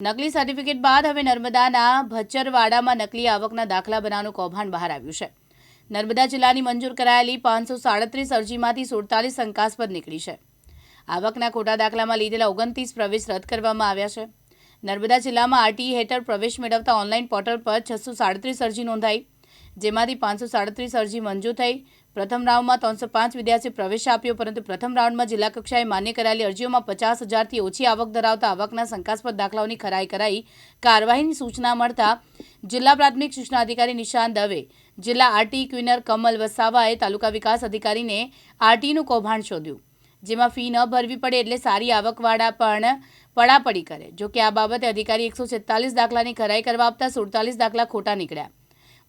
નકલી સર્ટિફિકેટ બાદ હવે નર્મદાના ભચ્ચરવાડામાં નકલી આવકના દાખલા બનાવવાનું કૌભાંડ બહાર આવ્યું છે. નર્મદા જિલ્લાની મંજૂર કરાયેલી પાંચસો સાડત્રીસ અરજીમાંથી સુડતાલીસ શંકાસ્પદ નીકળી છે. આવકના ખોટા દાખલામાં લીધેલા ઓગણત્રીસ પ્રવેશ રદ કરવામાં આવ્યા છે. નર્મદા જિલ્લામાં આરટીઈ હેઠળ પ્રવેશ મેળવતા ઓનલાઈન પોર્ટલ પર છસો સાડત્રીસ અરજી નોંધાઈ, જેમાંથી પાંચસો સાડત્રીસ અરજી મંજૂર થઈ પ્રથમ રાઉન્ડમાં ત્રણસો પાંચ વિદ્યાર્થીઓ પ્રવેશ આપ્યો, પરંતુ પ્રથમ રાઉન્ડમાં જિલ્લા કક્ષાએ માન્ય કરાયેલી અરજીઓમાં પચાસ હજારથી ઓછી આવક ધરાવતા આવકના શંકાસ્પદ દાખલાઓની ખરાઈ કરાઈ. કાર્યવાહીની સૂચના મળતા જિલ્લા પ્રાથમિક સૂચના અધિકારી નિશાન દવે, જિલ્લા આરટી ક્વિનર કમલ વસાવાએ તાલુકા વિકાસ અધિકારીને આરટીનું કૌભાંડ શોધ્યું, જેમાં ફી ન ભરવી પડે એટલે સારી આવકવાળા પણ પડાપડી કરે. જો કે આ બાબતે અધિકારી એકસો દાખલાની ખરાઈ કરવા આપતા સુડતાલીસ દાખલા ખોટા નીકળ્યા.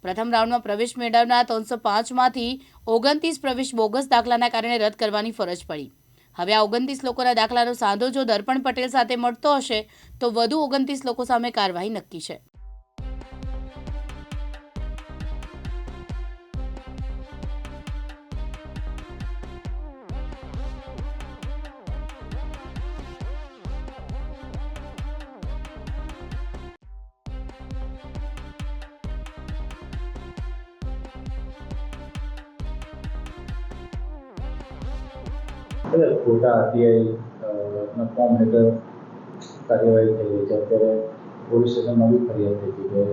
પ્રથમ રાઉન્ડમાં પ્રવેશ મેળવનાર ત્રણસો પાંચમાંથી ઓગણત્રીસ પ્રવેશ બોગસ દાખલાના કારણે રદ કરવાની ફરજ પડી. હવે આ ઓગણત્રીસ લોકોના દાખલાનો સાંધો જો દર્પણ પટેલ સાથે મળતો હશે, તો વધુ ઓગણત્રીસ લોકો સામે કાર્યવાહી નક્કી છે. એટલે ખોટા આરટીઆઈ ના ફોર્મ હેઠળ કાર્યવાહી થઈ રહી છે. અત્યારે પોલીસ સ્ટેશનમાં બી ફરિયાદ થઈ કે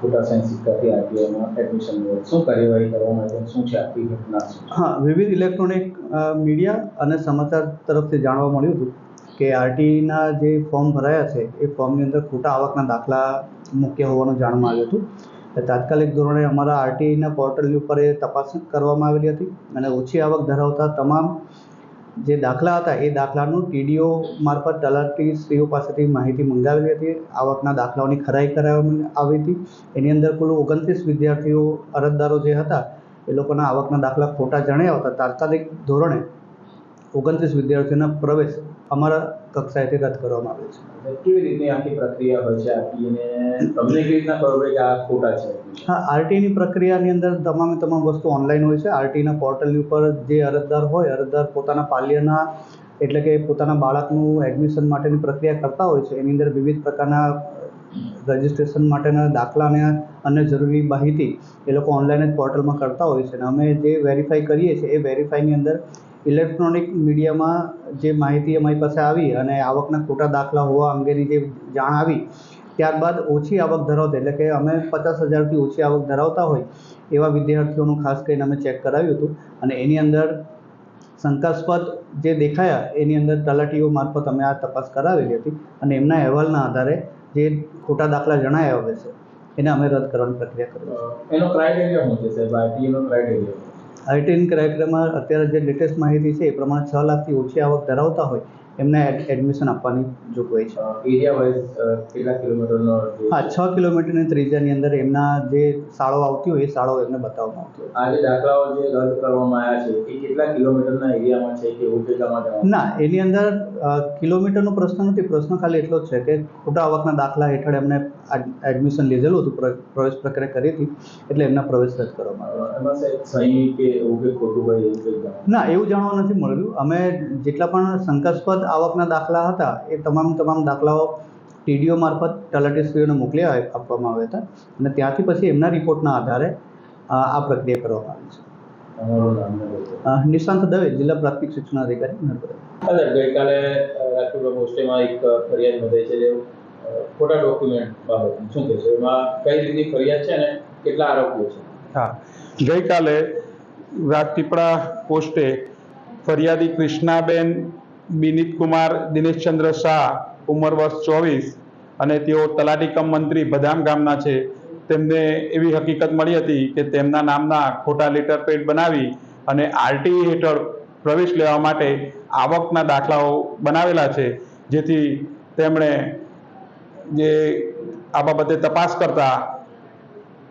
ખોટા સાયન્સ સિક્કાથી આરટીઆઈમાં એડમિશન મળે. શું કાર્યવાહી કરવામાં આવી શું છે આખી ઘટના? હા, વિવિધ ઇલેક્ટ્રોનિક મીડિયા અને સમાચાર તરફથી જાણવા મળ્યું હતું કે આરટીના જે ફોર્મ ભરાયા છે, એ ફોર્મની અંદર ખોટા આવકના દાખલા મૂક્યા હોવાનું જાણવા આવ્યું હતું. તાત્કાલિક ધોરણે અમારા આરટીના પોર્ટલની ઉપર એ તપાસ કરવામાં આવેલી હતી અને ઓછી આવક ધરાવતા તમામ જે દાખલા હતા, એ દાખલાનું ટીડીઓ મારફત તલાટી સ્ત્રીઓ પાસેથી માહિતી મંગાવેલી હતી. આવકના દાખલાઓની ખરાઈ કરાવવામાં આવી હતી. એની અંદર કુલ ઓગણત્રીસ વિદ્યાર્થીઓ અરજદારો જે હતા, એ લોકોના આવકના દાખલા ખોટા જણાયા હતા તાત્કાલિક ધોરણે ઓગણત્રીસ વિદ્યાર્થીઓના પ્રવેશ અમારા કક્ષાએથી રદ કરવામાં આવે છે. કેવી રીતની આખી પ્રક્રિયા હોય છે? આખી અને તમને કેવી રીતના ખબર પડે કે આ ખોટા છે? હા આરટીની પ્રક્રિયાની અંદર તમામે તમામ વસ્તુ ઓનલાઈન હોય છે. આરટીના પોર્ટલની ઉપર જે અરજદાર હોય અરજદાર પોતાના પાલ્યના એટલે કે પોતાના બાળકનું એડમિશન માટેની પ્રક્રિયા કરતા હોય છે. એની અંદર વિવિધ પ્રકારના રજિસ્ટ્રેશન માટેના દાખલાને અને જરૂરી માહિતી એ લોકો ઓનલાઈન જ પોર્ટલમાં કરતા હોય છે. અને અમે જે વેરીફાઈ કરીએ છીએ એ વેરીફાઈની અંદર ઇલેક્ટ્રોનિક મીડિયામાં જે માહિતી અમારી પાસે આવી અને આવકના ખોટા દાખલા હોવા અંગેની જે જાણ આવી ત્યારબાદ ઓછી આવક ધરાવતા એટલે કે અમે પચાસ હજારથી ઓછી આવક ધરાવતા હોય એવા વિદ્યાર્થીઓનું ખાસ કરીને અમે ચેક કરાવ્યું હતું. અને એની અંદર શંકાસ્પદ જે દેખાયા એની અંદર તલાટીઓ મારફત અમે આ તપાસ કરાવેલી હતી અને એમના અહેવાલના આધારે જે ખોટા દાખલા જણાયા આવે છે એને અમે રદ કરવાની પ્રક્રિયા કરી. અ, એનો ક્રાઇટેરિયા શું છે સાહેબ? આરટીઆઈનો ક્રાઇટેરિયા આઈટીન કાર્યક્રમમાં અત્યારે જે લેટેસ્ટ માહિતી છે એ પ્રમાણે છ લાખથી ઓછી આવક ધરાવતા હોય એમને એડમિશન આપવાની જોગવાઈ છે. એરિયા વાઇઝ કેટલા કિલોમીટરનો હા છ કિલોમીટરની ત્રિજ્યાની અંદર એમના જે શાળાઓ આવતી હોય એ શાળાઓ એમને બતાવવામાં આવતી હોય. આ જે દાખલાઓ જે રદ કરવામાં આવ્યા છે એ કેટલા કિલોમીટરના એરિયામાં છે કે એવું કેટલા માટે ના એની અંદર કિલોમીટરનો પ્રશ્ન નથી પ્રશ્ન ખાલી એટલો જ છે કે ખોટા આવકના દાખલા હેઠળ એમને એડમિશન લીધેલું હતું પ્ર- પ્રવેશ પ્રક્રિયા કરી હતી એટલે એમના પ્રવેશ રદ કરવામાં આવ્યો. ના એવું જાણવા નથી મળ્યું. અમે જેટલા પણ શંકાસ્પદ આવકના દાખલા હતા એ તમામ તમામ દાખલાઓ ટીડીઓ મારફત તલાટીશ્રીઓને મોકલી આપવામાં આવ્યા હતા અને ત્યાંથી પછી એમના રિપોર્ટના આધારે આ પ્રક્રિયા કરવામાં આવી છે. નિશાંત દવે જિલ્લા પ્રાથમિક શિક્ષણ અધિકારી નર્મદા. ગઈકાલે રાજપીપળા પોસ્ટેમાં એક ફરિયાદ નોંધાઈ છે જે ખોટા ડોક્યુમેન્ટ બાબતે શું કહેશો એમાં કઈ રીતની ફરિયાદ છે અને કેટલા આરોપીઓ છે? હા. ગઈકાલે રાજપીપળા પોસ્ટે ફરિયાદી કૃષ્ણાબેન બિનિત કુમાર દિનેશચંદ્ર શાહ, ઉંમર વર્ષ ચોવીસ અને તેઓ તલાટી કમ મંત્રી બદામ ગામના છે. તેમને એવી હકીકત મળી હતી કે તેમના નામના ખોટા લેટર પેડ બનાવી અને આરટીઈ હેઠળ પ્રવેશ લેવા માટે આવકના દાખલાઓ બનાવેલા છે, જેથી તેમણે જે આ બાબતે તપાસ કરતા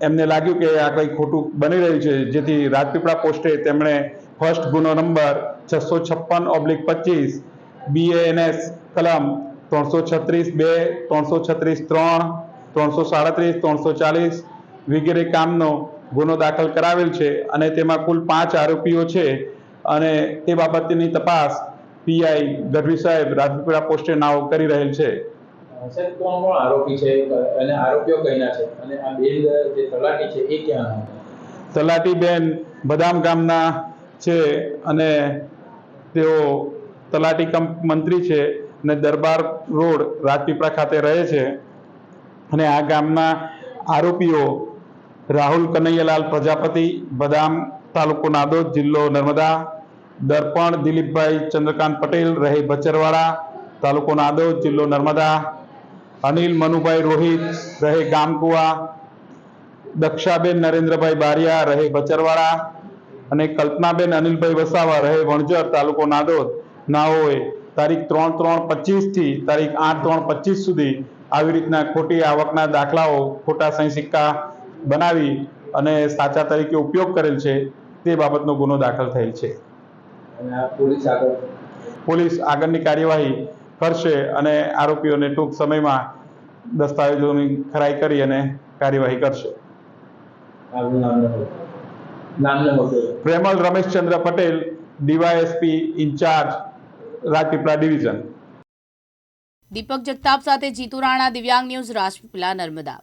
એમને લાગ્યું કે આ કંઈ ખોટું બની રહ્યું છે. જેથી રાજપીપળા પોસ્ટે તેમણે ફર્સ્ટ ગુનો નંબર છસો છપ્પન ઓબ્લિક પચીસ બીએએનએસ કલમ ત્રણસો છત્રીસ બે ત્રણસો છત્રીસ ત્રણ ત્રણસો સાડત્રીસ ત્રણસો ચાલીસ. વગેરે કામનો ગુનો દાખલ કરાવેલ છે અને તેમાં કુલ પાંચ આરોપીઓ છે અને તે બાબતની તપાસ પીઆઈ ગઢવી સાહેબ રાજપીપળા પોસ્ટે નાઓ કરી રહેલ છે. તલાટી સાહેબ કોણ કોણ આરોપી છે? અને આરોપીઓ કઈના છે? અને આ બેન જે તલાટી છે એ ક્યાં તલાટીબેન બદામ ગામના છે અને તેઓ તલાટી મંત્રી છે અને દરબાર રોડ રાજપીપળા ખાતે રહે છે. અને આ ગામના આરોપીઓ રાહુલ કનૈયાલાલ પ્રજાપતિ, બદામ તાલુકો નાદોદ, જિલ્લો નર્મદા, દર્પણ દિલીપભાઈ ચંદ્રકાંત પટેલ, રહે બચરવાડા, તાલુકો નાદોદ, જિલ્લો નર્મદા, અનિલ મનુભાઈ રોહિત, રહે ગામકુવા, દક્ષાબેન નરેન્દ્રભાઈ બારિયા, રહે બચરવાડા અને કલ્પનાબેન અનિલભાઈ વસાવા રહે વણજર તાલુકો નાદોદ. નાઓએ તારીખ ત્રણ ત્રણ પચીસથી તારીખ આઠ ત્રણ પચીસ સુધી આવી રીતના ખોટી આવકના દાખલાઓ ખોટા સહી સિક્કા બનાવી અને સાચા તરીકે ઉપયોગ કરેલ છે તે બાબતનો ગુનો દાખલ થયેલ છે. પોલીસ આગળ? પોલીસ આગળની કાર્યવાહી કરશે અને આરોપીઓને ટૂંક સમયમાં દસ્તાવેજોની ખરાઈ કરી અને કાર્યવાહી કરશે. Premal Rameshchandra Patel DYSP incharge Rajpipla division. Deepak Jagtap સાથે જીતુ રાણા દિવ્યાંગ ન્યૂઝ રાજપીપળા નર્મદા.